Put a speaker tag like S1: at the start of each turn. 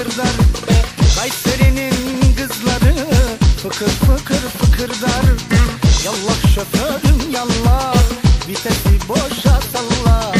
S1: fıkırdar. Kayseri'nin kızları fıkır fıkır fıkırdar. Yallah şoförüm yallah Vitesi boşa salla